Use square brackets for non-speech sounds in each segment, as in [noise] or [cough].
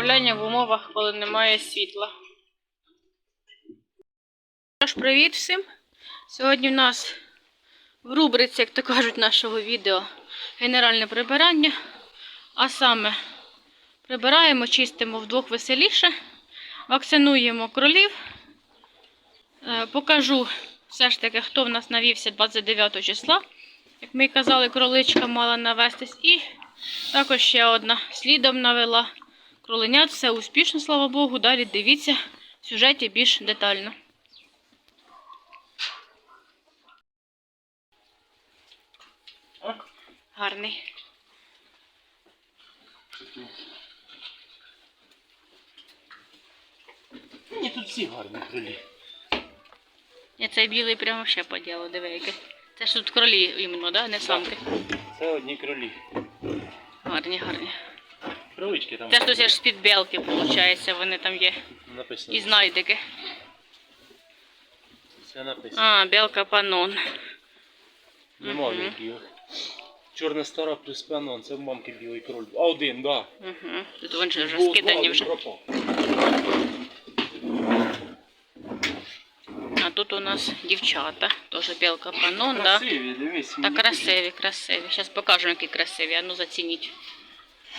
управління в умовах, коли немає світла. Тож, привіт всім! Сьогодні в нас в рубриці, як то кажуть, нашого відео генеральне прибирання. А саме прибираємо, чистимо вдвох веселіше, вакцинуємо кролів. Е, Покажу все ж таки, хто в нас навівся 29 числа. Як ми казали, кроличка мала навестись. І також ще одна слідом навела. Кроленят, все успішно, слава Богу. Далі дивіться в сюжеті більш детально. Гарний. Ні, тут всі гарні крилі. Я цей білий прямо ще по ділу, диви яке. Це ж тут кролі іменно, да? не самки. Це одні кролі. Гарні, гарні. Кролички там Це ж тут ж з-під білки, виходить, вони там є. написано. І знайдики. Все написано. А, білка панон. Нема їх. Чорна стара плюс пенон, це в мамки білий кроль. А один, да. Угу. Тут вони вже скидані два, вже. пропав. А тут у нас дівчата. Теж білка панон, да? Красиві, дивись. Та красиві, красиві. Зараз покажу, які красиві. А ну зацініть.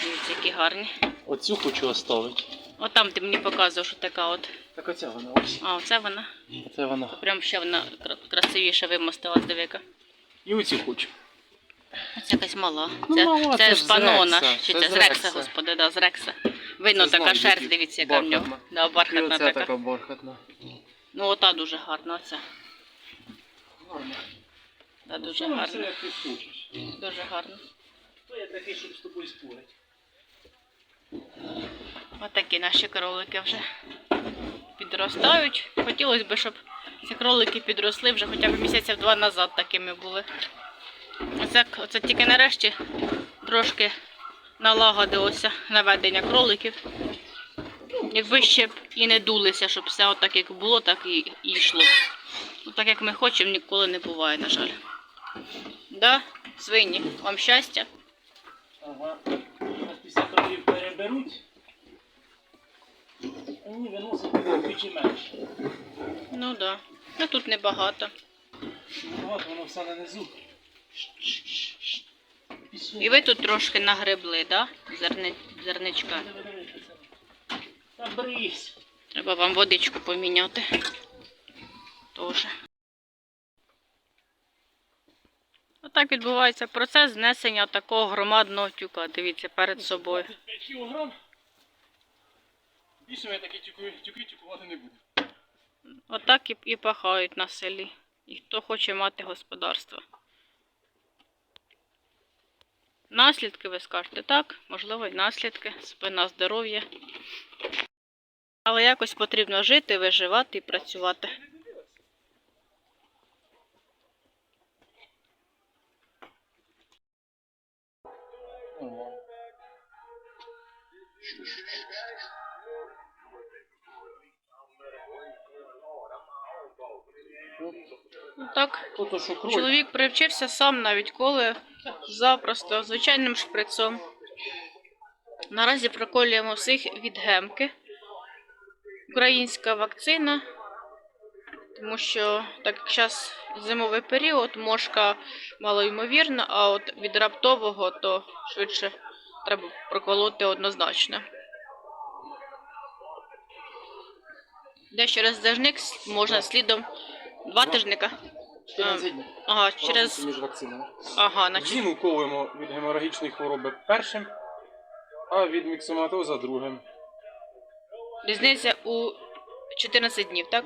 Дивіться, які гарні. Оцю хочу оставити. От там ти мені показував, що така от. Так оця вона ось. А, оце вона. Оце вона. Прям ще вона кра- красивіше вимостилась, дивика. І оцю хочу. Це якась мала. Ну, Це, мала, це це ж панона. Чи це це з Рекса, господи, да, з Рекса. Видно, Це така шерсть, дивіться, яка в нього. Да, бархатна така. така бархатна. Ну, ота дуже гарна, оця. Гарно. Да, дуже нам все, гарна. Дуже гарна. Хто я такий, щоб з тобою спорити? Отакі наші кролики вже підростають. Хотілося б, щоб ці кролики підросли вже хоча б місяців два назад такими були. Оце, оце тільки нарешті трошки налагодилося наведення кроликів. Якби ще б і не дулися, щоб все отак як було, так і, йшло. Ну, так як ми хочемо, ніколи не буває, на жаль. Да, свині, вам щастя. Ага. Зараз після кролів переберуть. Вони виносять вдвічі менше. Ну да. Ну тут небагато. От воно все на низу. І ви тут трошки нагребли, да? Зерни... Зерничка. Та брись. Треба вам водичку поміняти. Тоже. Отак відбувається процес знесення такого громадного тюка. Дивіться перед собою. 5 кілограм. Більше я такі тюки, тюки тюкувати не буду. Отак і, і пахають на селі. І хто хоче мати господарство. Наслідки ви скажете так, можливо, і наслідки, спина здоров'я. Але якось потрібно жити, виживати і працювати. Нормально. Так, чоловік привчився сам навіть коли запросто звичайним шприцом. Наразі проколюємо всіх від гемки. Українська вакцина, тому що так як зараз зимовий період, мошка малоймовірна, а от від раптового то швидше треба проколоти однозначно. Де через дежник можна слідом два тижника. 14 днів. Ага, через. Між вакцинами. Ага, значить. Зиму колимо від геморагічної хвороби першим, а від міксоматоза другим. Різниця у 14 днів, так?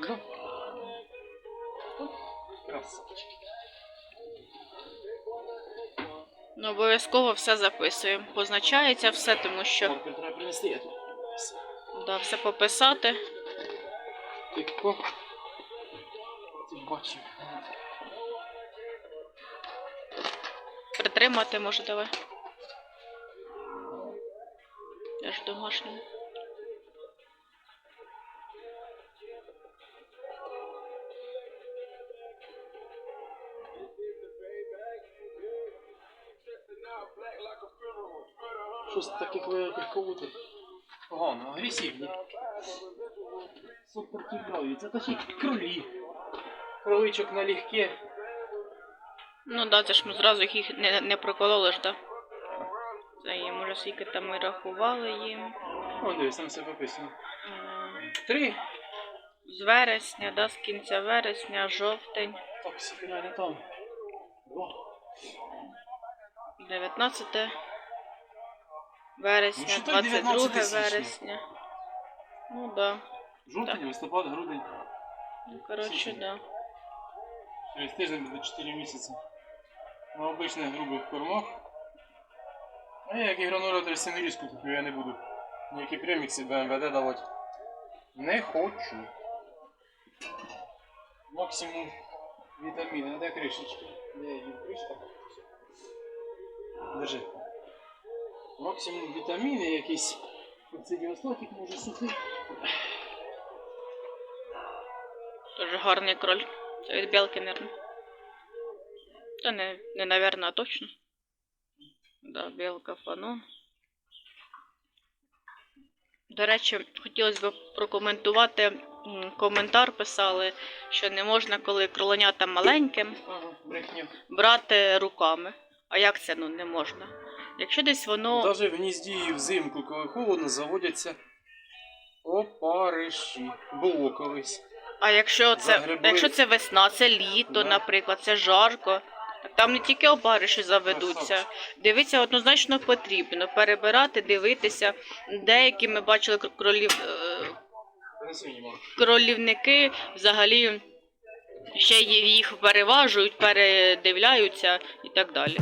Красавчик. Ну, обов'язково все записуємо. Позначається все, тому що Маркер треба принести, я тут. Все. да, все пописати. Тихо. Бачив. Притримати можете ви. Я ж домашній. Щось таких великих колотих. погано, агресивні. Супротивляються, та ще й кролі. Кроличок налегке. Ну да, це ж ми зразу їх не, не прокололи ж, да? Це їм уже скільки там ми рахували їм. О, дивись, там все пописано. Три. З вересня, да, з кінця вересня, жовтень, Так, скільки мене там. Два. 19 Ну, вересня, що так 22 19 січня? вересня. Ну да. Жовтень, листопад, грудень. Ну, коротше, Січень. да. Через тиждень буде 4 місяці. На обичних грубих кормах. А я як і гранулятор синерізку куплю, я не буду. Ніякі премікси БМВД давати. Не хочу. Максимум вітаміни. А де кришечки? Де її кришка? Держи. Максимум вітаміни якісь. Це діастатик може сухий. Дуже гарний кроль. Це від білки, нервно. Та не, не навірно, а точно. Да, білка фанон. До речі, хотілося б прокоментувати. Коментар писали, що не можна, коли кроленята маленьке, брати руками. А як це ну не можна? Якщо десь воно. Навіть в гнізді і взимку, коли холодно, заводяться опариші. Було колись. А якщо це, Загребли. якщо це весна, це літо, Да. наприклад, це жарко. Так там не тільки опариші заведуться. Дивитися однозначно потрібно. Перебирати, дивитися. Деякі ми бачили кр- кролів, е, Принеси мені, мам. кролівники взагалі ще їх переважують, передивляються і так далі.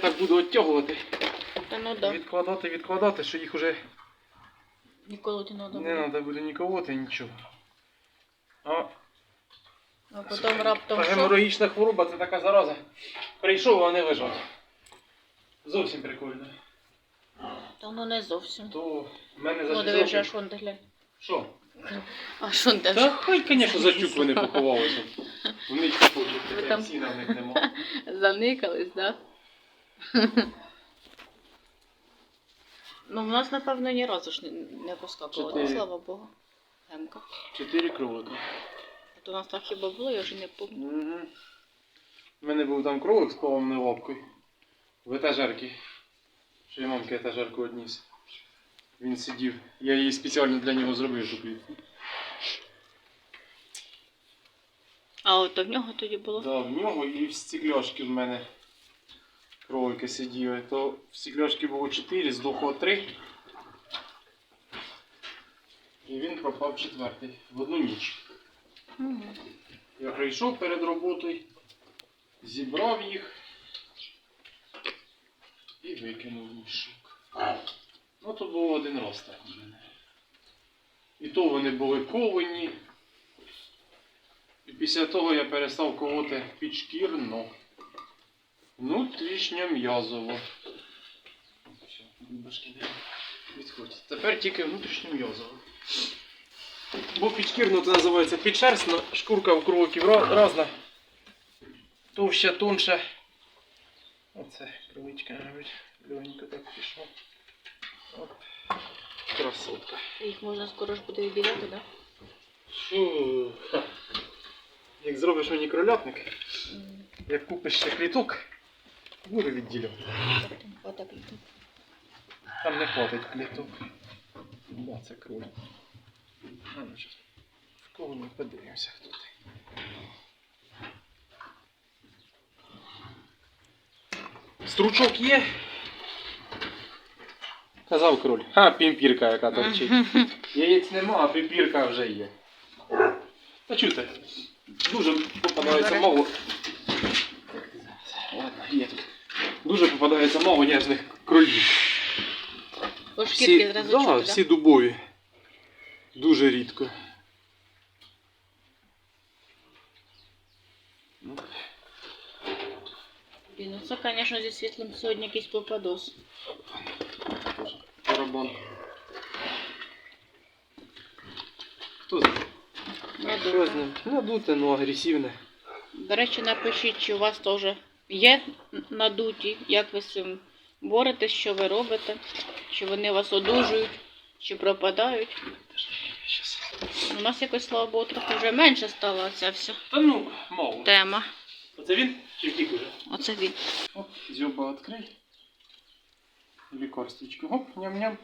Так буду оттягувати. Та ну да. Відкладати, відкладати, що їх уже Ніколи не треба. не треба буде ні колоти, нічого. А, А потім раптом що? геморагічна хвороба це така зараза. Прийшов, а не лежать. Зовсім прикольно. Та ну не зовсім. То в мене за Ну 6 диви, вже років... аж вон де глянь. Що? А що де Та хай, звісно, за тюк [laughs] вони поховалися. Вони їх Ви ходять, там- них нема. [laughs] Заникались, да? Ну, в нас, напевно, ні разу ж не, не поскакувало, Чотири. слава Богу. Гемка. Чотири кролика. А то у нас так хіба було, я вже не пам'ятаю. Угу. У мене був там кролик з поламаною лапкою. В етажерці. Що я мамки етажерку одніс. Він сидів. Я її спеціально для нього зробив ту клітку. А от в нього тоді було. Да, в нього і в стекляшки в мене кролики сиділи. То в стекляшки було 4, здохло 3. І він пропав четвертий в одну ніч. Мгм. Я прийшов перед роботою, зібрав їх і викинув мішок. Ну, то було один раз так у мене. І то вони були ковані. І після того я перестав колоти підшкірно. Внутрішньо м'язово. Все, відходять. Тепер тільки внутрішньо м'язово. Бо підшкірно це називається підшерстно, шкурка у кроликів ра- різна. Товща, тонша. Оце кроличка, мабуть, легенько так пішло. Оп. Красотка. Їх можна скоро ж буде відділяти, так? Фу. Як зробиш мені кролятник, як купиш ще кліток, буду відділяти. Отак. Там не хватить кліток. Да, це кроль. А ну. В кого ми подивимося ти. Стручок є. Казав кроль. А, пімпірка, яка торчить. Яєць нема, а пімпірка вже є. Та чути, дуже попадається Добре. Дуже попадається мало ніжних кролів. По шкірки зразу да, чути, всі дубові. Дуже рідко. Ну, Блін, Ну це, звісно, зі світлом сьогодні якийсь попадос. теж Барабан. Хто знає? Що з ним? Надуте, ну агресивне. До речі, напишіть, чи у вас теж є надуті, як ви з цим боретесь, що ви робите, чи вони вас одужують, чи пропадають. У нас якось, слава Богу, трохи вже менше стала ця вся Та ну, мало. тема. Оце він? Чи втік уже? Оце він. Оп, зюба відкрий. Лікарстичку. Оп, ням-ням.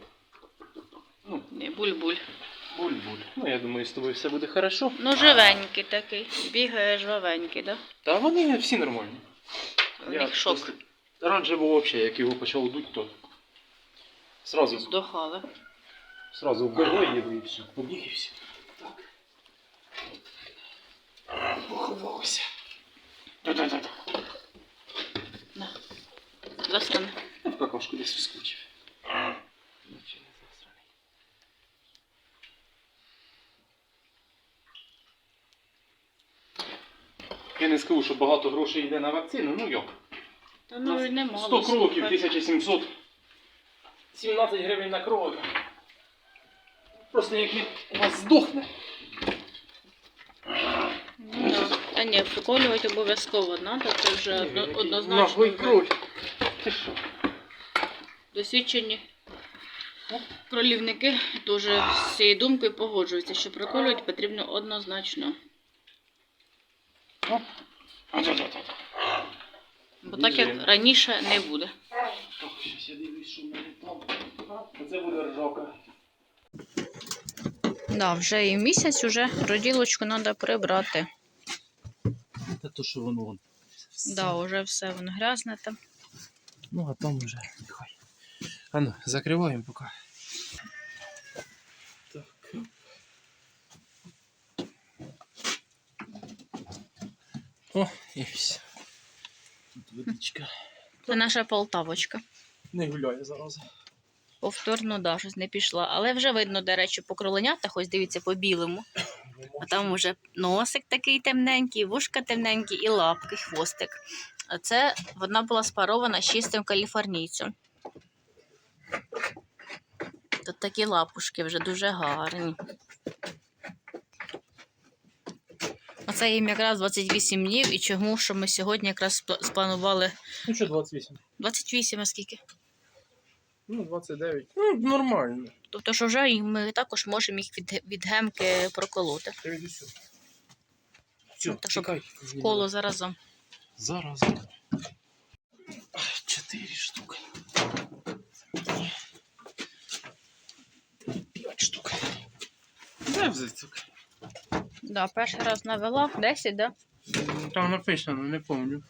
Ну, Не, Буль-буль. буль-буль. Ну, я думаю, з тобою все буде хорошо. Ну, живенький такий. Бігає жвавенький, да? Та вони всі нормальні. У них шок. Раніше був взагалі, як його почав дуть, то сразу, Здохали. сразу вбегло їду і все. Побіг і все. Так. Поховався. Та-та-та-та. На. Застане. Какашку десь вскочив. Нічого не засраний. Я не скажу, що багато грошей йде на вакцину, ну як? Та ну і немало. 100 кроків, слухай. 1700. 17 гривень на крок. Просто як він у вас здохне. Ну, да. Та ні, приколювати обов'язково треба, це вже одно, однозначно. Нахуй кроль. Ти що? Досвідчені пролівники дуже з цією думкою погоджуються, що приколювати потрібно однозначно. Оп. Бо так як раніше не буде. Щось я дивлюсь, що в мене там. Оце буде ржака. Да, вже і місяць уже роділочку треба прибрати. Та то, що воно вон. Да, вже все воно грязне там. Ну, а там вже нехай. А ну, закриваємо поки. О, і все. Тут водичка. Це наша полтавочка. Не гуляє зараз. Повторно, да, щось не пішла. Але вже видно, до речі, по кроленятах, ось дивіться, по білому. А там уже носик такий темненький, вушка темненькі і лапки, хвостик. А це вона була спарована з чистим каліфорнійцем. Тут такі лапушки вже дуже гарні. Оце їм якраз 28 днів, і чому що ми сьогодні якраз спланували Ну що, 28? 28, а скільки? Ну, 29. Ну, нормально. Тобто, що вже ми також можемо їх від, від гемки проколоти. Все, так, щоб тікай. В коло заразом. Зараз. Ай, Чотири штуки. П'ять штук. Де взицюк? Да, перший раз навела 10, да? Там написано, не пам'ятаю.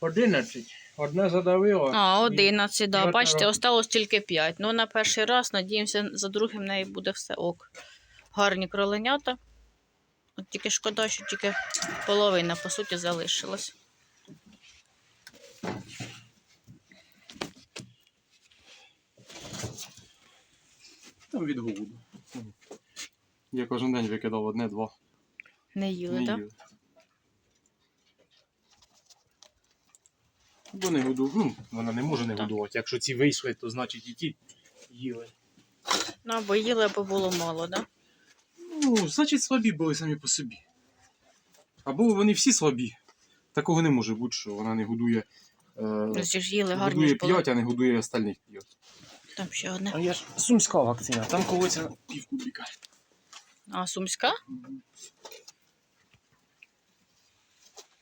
11. Одне задавило. А, 11, да. Бачите, осталось тільки 5. Ну, на перший раз, надіємося, за другим в неї буде все ок. Гарні кроленята. От тільки шкода, що тільки половина, по суті, залишилась. Там від голоду. Я кожен день викидав одне-два. Не їли, так? їли. Бо не году... ну, вона не може не Так. годувати. Якщо ці вийшли, то значить і ті їли. Ну, або їли, або було мало, так? Да? Ну, значить, слабі були самі по собі. Або вони всі слабі. Такого не може бути, що вона не годує. Е, Ну, всі ж їли, гарні годує ж були. п'ять, а не годує остальних п'ять. Там ще одне. А я ж сумська вакцина, там колоться пів кубіка. А, сумська?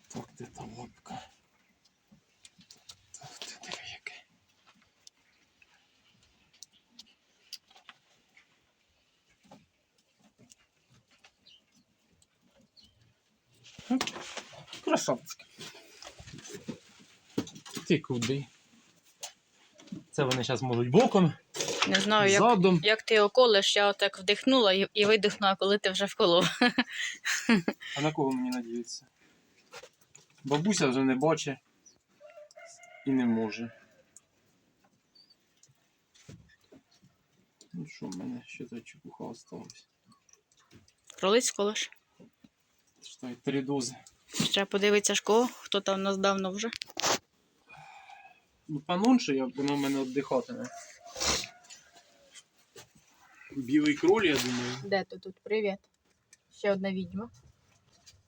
Так, де та лапка? Так, ти диви яке. Красавчик. Ти куди? Це вони зараз можуть боком Не знаю, як, Задом. як ти його колиш, я отак вдихнула і, і видихнула, коли ти вже вколов. [laughs] А на кого мені надіятися? Бабуся вже не бачить і не може. Ну що, в мене ще та чепуха осталась. Кролиць колиш. Що, три дози. Ще подивитися ж кого, хто там у нас давно вже. Ну, панонше, я, воно в мене віддихатиме. Білий кроль, я думаю. Де ти тут? Привіт. Ще одна відьма.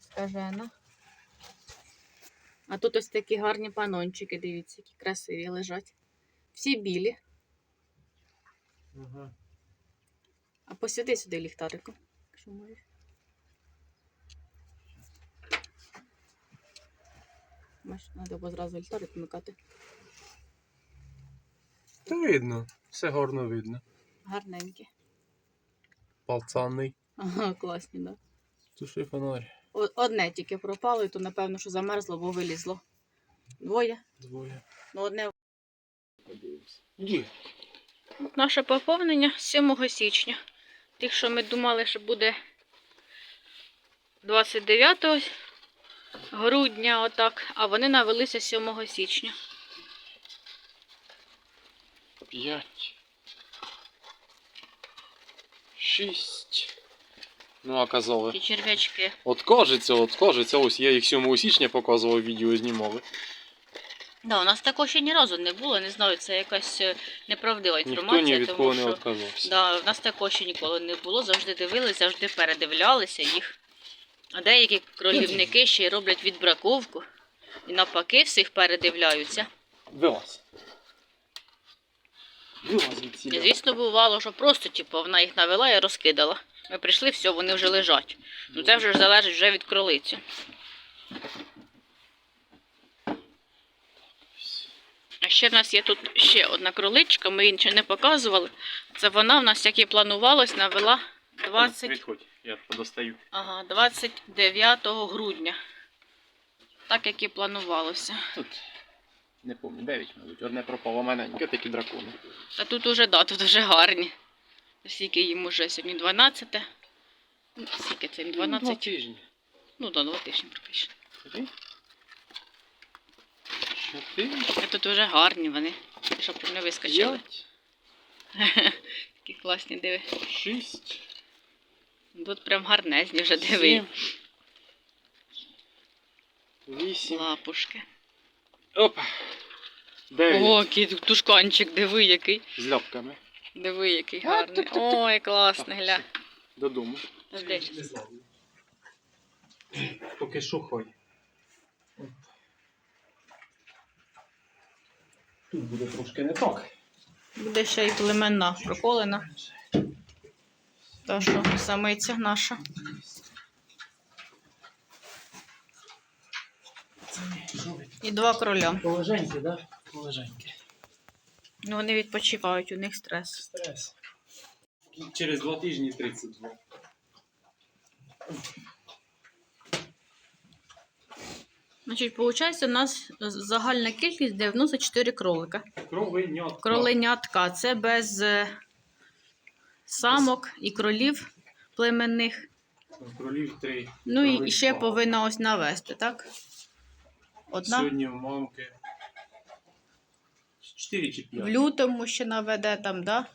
Скажена. А тут ось такі гарні панончики, дивіться, які красиві лежать. Всі білі. Ага. А посюди сюди ліхтарику. Якщо можеш. Бач, треба було зразу ліхтарик вмикати. Та видно, все гарно видно. Гарненькі. Палцанний. Ага, класні, так. Да. Туши фонарь. Одне тільки пропало, і то напевно, що замерзло, бо вилізло. Двоє. Двоє. Ну, одне Подивимось. Наше поповнення 7 січня. Тих, що ми думали, що буде 29 грудня, отак, а вони навелися 7 січня. П'ять. Шість. Ну, а казали. Ті черв'ячки. От кажеться, от кажеться, ось я їх 7 січня показував, відео знімали. Да, у нас такого ще ні разу не було. Не знаю, це якась е, неправдива Ніхто інформація. ні від тому кого не відказався. Да, в нас такого ще ніколи не було. Завжди дивилися, завжди передивлялися їх. А деякі кролівники ще й роблять відбраковку. І навпаки всіх передивляються. Вилазь. І, звісно, бувало, що просто типу, вона їх навела і розкидала. Ми прийшли, все, вони вже лежать. Ну це вже залежить вже від кролиці. А ще в нас є тут ще одна кроличка, ми її ще не показували. Це вона в нас, як і планувалось, навела 20, Відходь, я подостаю. ага, 29 грудня. Так, як і планувалося. Тут. Не пам'ятаю, 9, мабуть. Одне пропало маленьке, такі дракони. Та тут уже, да, тут вже гарні. Скільки їм уже сьогодні 12. Ну, Скільки це їм 12? Два тижні. Ну, да, два тижні практично. Три. Чотири. А тут вже гарні вони. Щоб не вискочили. П'ять. [laughs] Такі класні диви. Шість. Тут прям гарнезні вже диви. Сім. Вісім. Лапушки. Опа. Дев'ять. О, який тут тушканчик, диви який. З ляпками. Диви, який гарний. Ой, класний, гля. Додому. Жди. Поки що хай. Тут буде трошки не так. Буде ще й племенна проколена. Та що самиця наша. І два кроля. Полеженьки, да? Полеженьки. Ну, вони відпочивають, у них стрес. Стрес. Через два тижні 32. Значить, виходить, у нас загальна кількість 94 кролика. Кровенятка. Кроленятка це без е, самок і кролів племенних. Кролів три. Ну і ще повинна ось навести, так? Одна. Сьогодні в мамки. 4 чи 5. В лютому ще наведе там, да?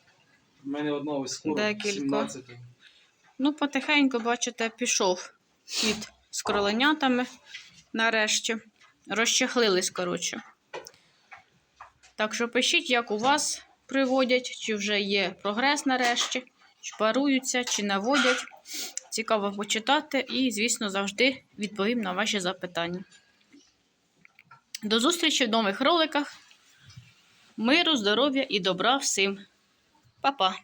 У мене одна ось скоро Декілька. 17. Ну, потихеньку, бачите, пішов хід з кроленятами нарешті. Розчехлились, коротше. Так що пишіть, як у вас приводять, чи вже є прогрес нарешті, чи паруються, чи наводять. Цікаво почитати і, звісно, завжди відповім на ваші запитання. До зустрічі в нових роликах. Миру, здоров'я і добра всім. Па-па!